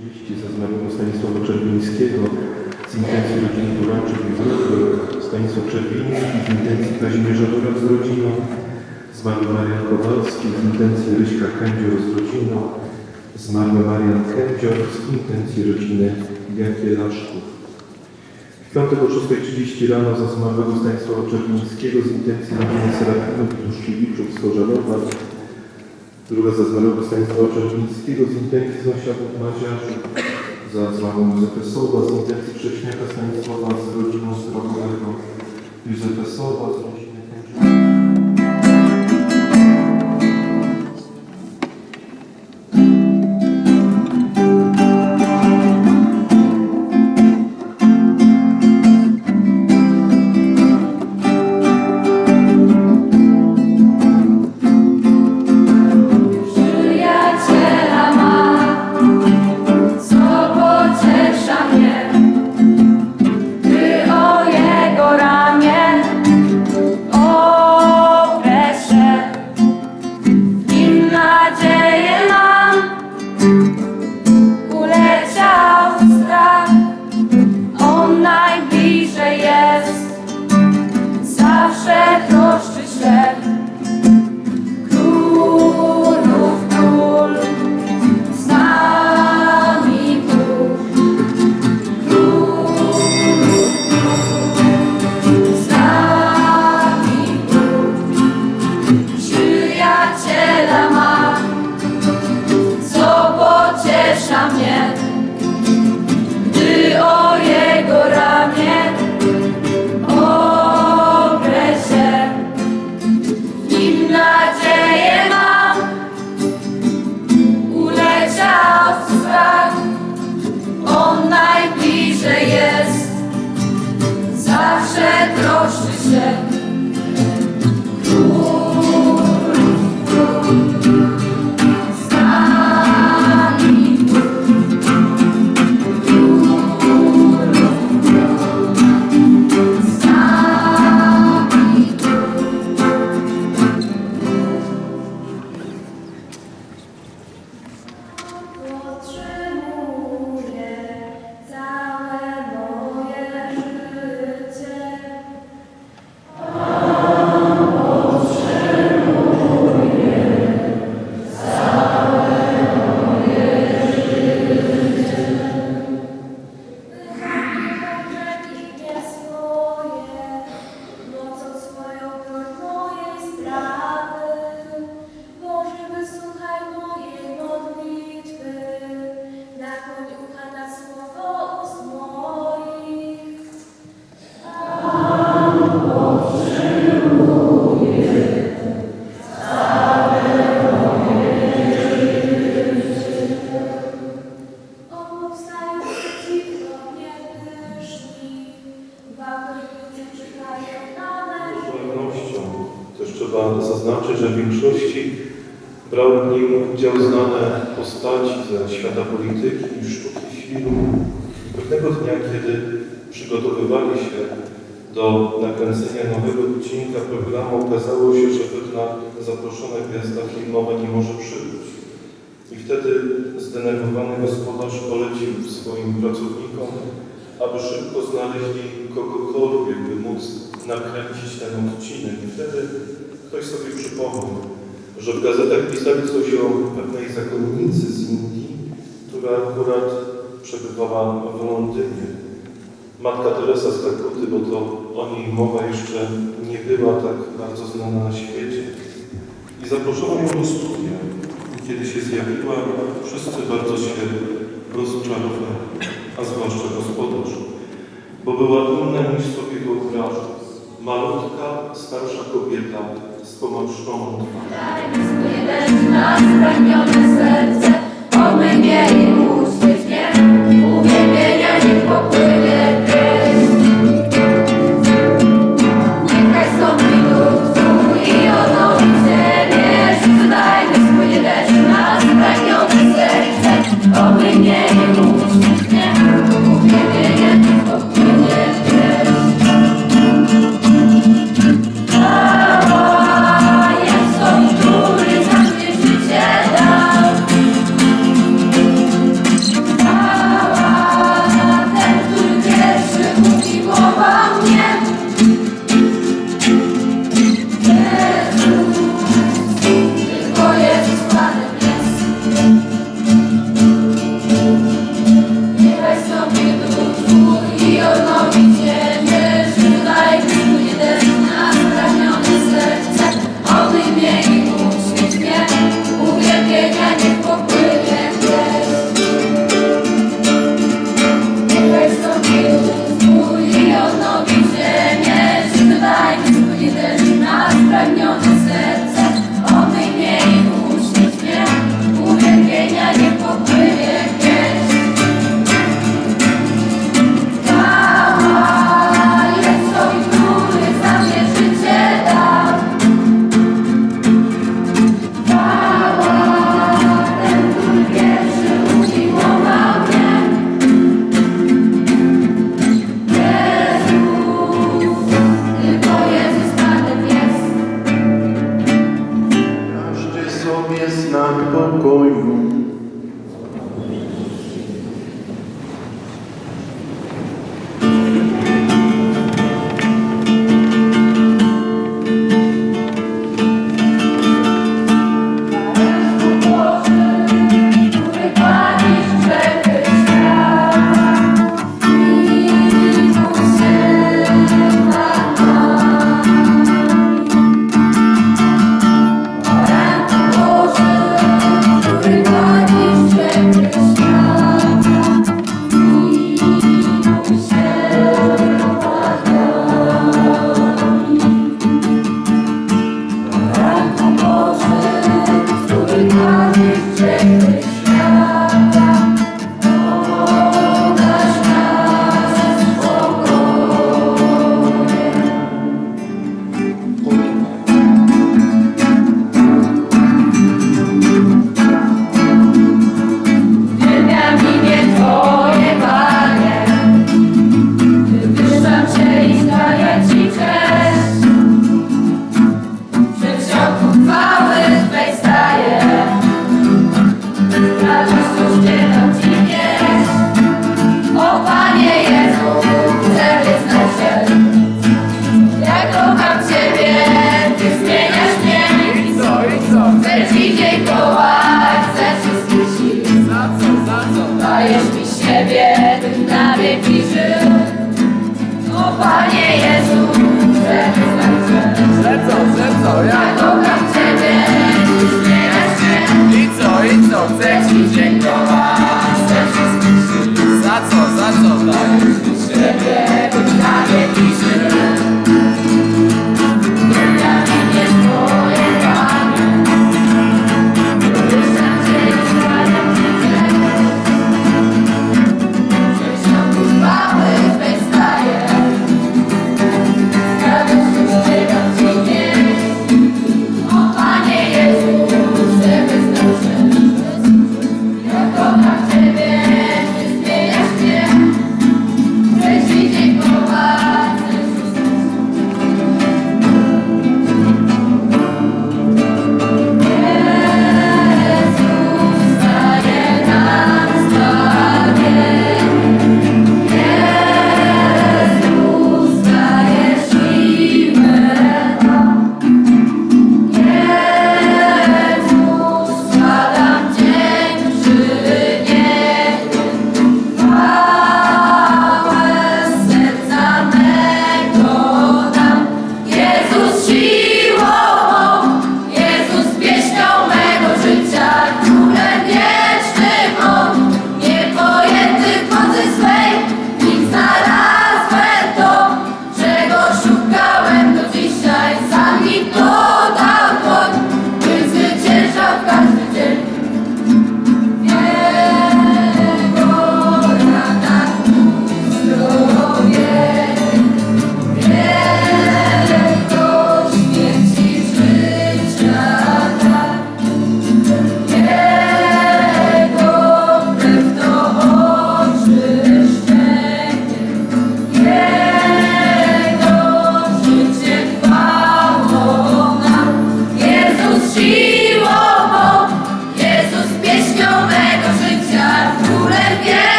30 za zmarłego Stanisława Czerwińskiego z intencji rodziny Duraczek i Wróżby, Stanisław Czerwiński z intencji Kazimierza Durak z rodziną, zmarły Marian Kowalski z intencji Ryśka Kędzior z rodziną, zmarły Marian Kędzior z intencji rodziny Jagielaszków. W piątek o 6.30 rano za zmarłego Stanisława Czerwińskiego z intencji rodziny Serafimów i Duszkiewiczów z Chorzelowa, druga za zmarłego Stanisława Czerwińskiego z intencji sąsiadów Maziarzy, za zmarłą Józefę Sowa z intencji Krześniaka Stanisława z rodziną Zdrowego, Józefę Sowa z rodziny brały w nim udział znane postaci ze świata polityki i sztuki filmu. Pewnego dnia, kiedy przygotowywali się do nakręcenia nowego odcinka programu, okazało się, że pewna zaproszona gwiazda filmowa nie może przybyć. I wtedy zdenerwowany gospodarz polecił swoim pracownikom, aby szybko znaleźli kogokolwiek, by móc nakręcić ten odcinek. I wtedy ktoś sobie przypomniał, że w gazetach pisali coś o pewnej zakonnicy z Indii, która akurat przebywała w Londynie. Matka Teresa z Kalkuty, bo to o niej mowa jeszcze nie była tak bardzo znana na świecie. I zaproszono ją do studia. Kiedy się zjawiła, wszyscy bardzo się rozczarowali, a zwłaszcza gospodarz, bo była inna niż sobie wyobrażał. Malutka, starsza kobieta z twarzą. Daj mi spłynąć na spragnione serce, baby.